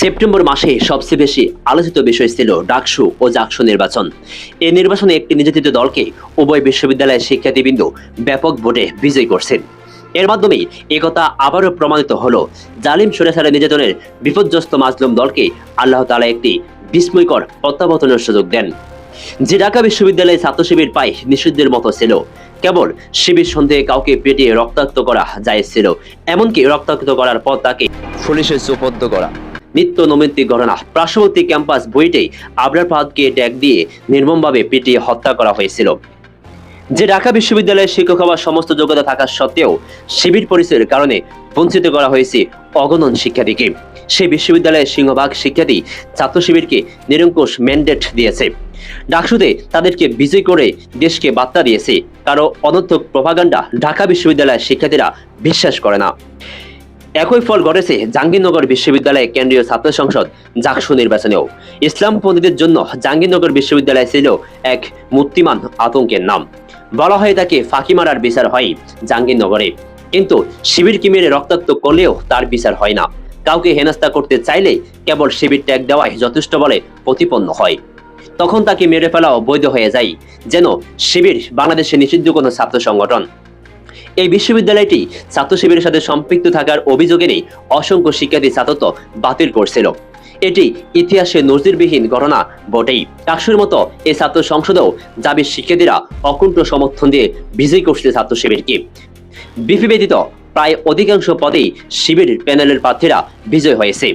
September মাসে সবচেয়ে বেশি আলোচিত বিষয় ছিল ডাকসু ও জাকসু নির্বাচন। এই নির্বাচনে একটি নির্যাতিত দলকে উভয় বিশ্ববিদ্যালয়ের শিক্ষার্থীবৃন্দ ব্যাপক ভোটে বিজয়ী করছেন। এর মাধ্যমে একথা আবারও প্রমাণিত হলো, জালিম সরেসারে নির্যাতনের বিপর্যস্ত মাজলুম দলকে আল্লাহ তালা একটি বিস্ময়কর প্রত্যাবর্তনের সুযোগ দেন। যে ঢাকা বিশ্ববিদ্যালয়ে ছাত্র শিবির পায় নিষিদ্ধের মতো ছিল, কেবল শিবির সন্দেহে কাউকে পেটিয়ে রক্তাক্ত করা যায় ছিল, এমনকি রক্তাক্ত করার পর তাকে পুলিশে সুপদ্ধ করা। নিত্য নৈমিত্তিক ঘটনা। পার্শ্ববর্তী ক্যাম্পাস বইটেই আবরার ফাহাদকে ট্যাগ দিয়ে নির্মমভাবে পিটিয়ে হত্যা করা হয়েছিল। যে ঢাকা বিশ্ববিদ্যালয়ের শিক্ষক হওয়ার সমস্ত যোগ্যতা থাকা সত্ত্বেও শিবির পরিচয়ের কারণে বঞ্চিত করা হয়েছে অগণন শিক্ষার্থীকে। সেই বিশ্ববিদ্যালয়ের সিংহভাগ শিক্ষার্থী ছাত্র শিবিরকে নিরঙ্কুশ ম্যান্ডেট দিয়েছে। ডাকসুতে তাদেরকে বিজয় করে দেশকে বার্তা দিয়েছে। কারও অনর্থক প্রভাগান্ডা ঢাকা বিশ্ববিদ্যালয়ের শিক্ষার্থীরা বিশ্বাস করে না। একই ফল ঘটেছে জাহাঙ্গীরনগর বিশ্ববিদ্যালয়ে কেন্দ্রীয় ছাত্র সংসদ জাকসু নির্বাচনেও। ইসলামপন্থীদের জন্য জাহাঙ্গীরনগর বিশ্ববিদ্যালয় ছিল এক মূর্তিমান আতঙ্কের নাম। বলা হয় তাকে ফাঁকি মারার বিচার হয় জাহাঙ্গীরনগরে। কিন্তু শিবির কি মেরে রক্তাক্ত করলেও তার বিচার হয় না। কাউকে হেনস্থা করতে চাইলে কেবল শিবির ট্যাগ দেওয়াই যথেষ্ট বলে প্রতিপন্ন হয়। তখন তাকে মেরে ফেলাও বৈধ হয়ে যায়, যেন শিবির বাংলাদেশে নিষিদ্ধ কোনো ছাত্র সংগঠন। এই বিশ্ববিদ্যালয়টি ছাত্র শিবিরের সাথে সম্পৃক্ত থাকার অভিযোগে নেই অসংখ্য শিক্ষার্থী ছাত্রত্ব বাতিল করছিল। এটি ইতিহাসে নজিরবিহীন ঘটনা বটেই। টাকসুর মতো এই ছাত্র সংসদেও জাবির শিক্ষার্থীরা অকুণ্ঠ সমর্থন দিয়ে বিজয়ী করছে ছাত্র শিবিরকে বিপি ব্যতীত প্রায় অধিকাংশ পদেই শিবির প্যানেলের প্রার্থীরা বিজয় হয়েছে।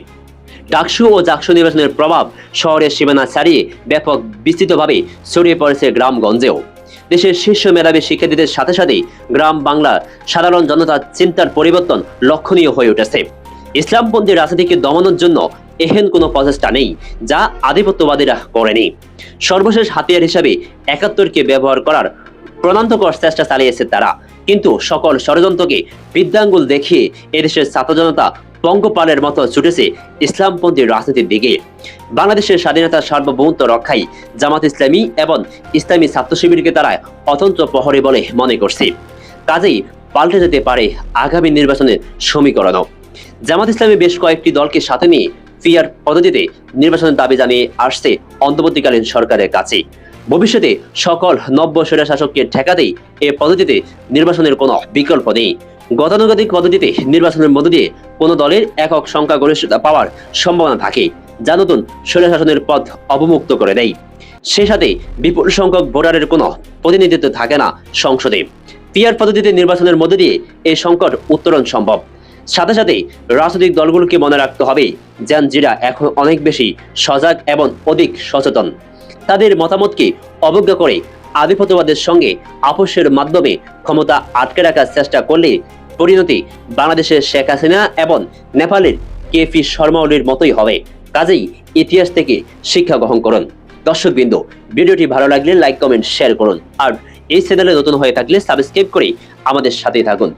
ডাকসু ও জাকসু নির্বাচনের প্রভাব শহরের সীমানা ছাড়িয়ে ব্যাপক বিস্তৃতভাবে ছড়িয়ে পড়েছে গ্রামগঞ্জেও। দেশের শীর্ষ মেধাবী শিক্ষার্থীদের সাথে সাথেই গ্রাম বাংলা সাধারণ জনতার চিন্তার পরিবর্তন লক্ষণীয় হয়ে উঠেছে। ইসলামপন্থী রাজনীতিকে দমানোর জন্য এহেন কোনো প্রচেষ্টা নেই, যা আধিপত্যবাদীরা করেনি। সর্বশেষ হাতিয়ার হিসাবে একাত্তরকে ব্যবহার করার প্রণান্তকর চেষ্টা চালিয়েছে তারা। কিন্তু সকল ষড়যন্ত্রকে বিদ্যাঙ্গুল দেখিয়ে এদেশের ছাত্র জনতা পঙ্গপালের মতো ছুটেছে ইসলামপন্থী রাজনীতির দিকে। বাংলাদেশের স্বাধীনতার সার্বভৌমত্ব রক্ষায় জামাত ইসলামী এবং ইসলামী ছাত্র শিবিরকে তারা অতন্ত্র প্রহরী বলে মনে করছে। কাজেই পাল্টে যেতে পারে আগামী নির্বাচনের সমীকরণও। জামাত ইসলামী বেশ কয়েকটি দলকে সাথে নিয়ে ফিয়ার পদ্ধতিতে নির্বাচনের দাবি জানিয়ে আসছে অন্তর্বর্তীকালীন সরকারের কাছে। ভবিষ্যতে সকল নব্য সেরা শাসককে ঠেকাতেই এ পদ্ধতিতে নির্বাচনের কোনো বিকল্প নেই। গতানুগতিক পদ্ধতিতে নির্বাচনের মধ্য দিয়ে কোনো দলের একক সংখ্যাগরিষ্ঠতা পাওয়ার সম্ভাবনা থাকে, যা নতুন স্বৈর শাসনের পথ অবমুক্ত করে দেয়। সে সাথে বিপুল সংখ্যক ভোটারের কোনো প্রতিনিধিত্ব থাকে না সংসদে। পিয়ার পদ্ধতিতে নির্বাচনের মধ্য দিয়ে এই সংকট উত্তরণ সম্ভব। সাথে সাথে রাজনৈতিক দলগুলোকে মনে রাখতে হবে, যেন জিরা এখন অনেক বেশি সজাগ এবং অধিক সচেতন। তাদের মতামতকে অবজ্ঞা করে আধিপত্যবাদের সঙ্গে আপোষের মাধ্যমে ক্ষমতা আটকে রাখার চেষ্টা করলে পরিণতি বাংলাদেশের শেখ হাসিনা এবং নেপালের কেপি শর্মা ওলির মতোই হবে। কাজেই ইতিহাস থেকে শিক্ষা গ্রহণ করুন। দর্শকবৃন্দ, ভিডিওটি ভালো লাগলে লাইক, কমেন্ট শেয়ার করুন। আর এই চ্যানেলে নতুন হয়ে থাকলে সাবস্ক্রাইব করে আমাদের সাথেই থাকুন।